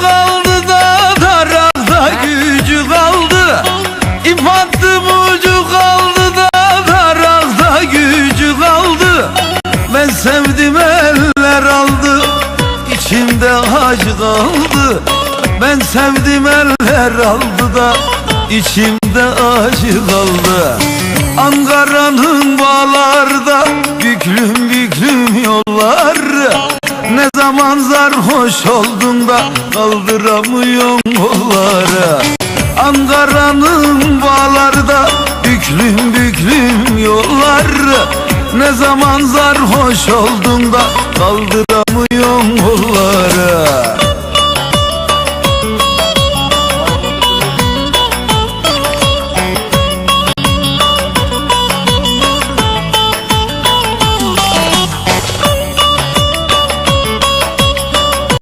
kaldı da Tarakta gücü kaldı. İp attım ucu kaldı da Tarakta gücü kaldı. Ben sevdim eller aldı İçimde acı kaldı. Ben sevdim eller aldı da İçimde acı kaldı. Ankara'nın bağlarda Ne zaman sarhoş oldun da Kaldıramıyorum kolları Ankara'nın bağlarda Büklüm büklüm yollar. Ne zaman sarhoş oldun da Kaldıramıyorum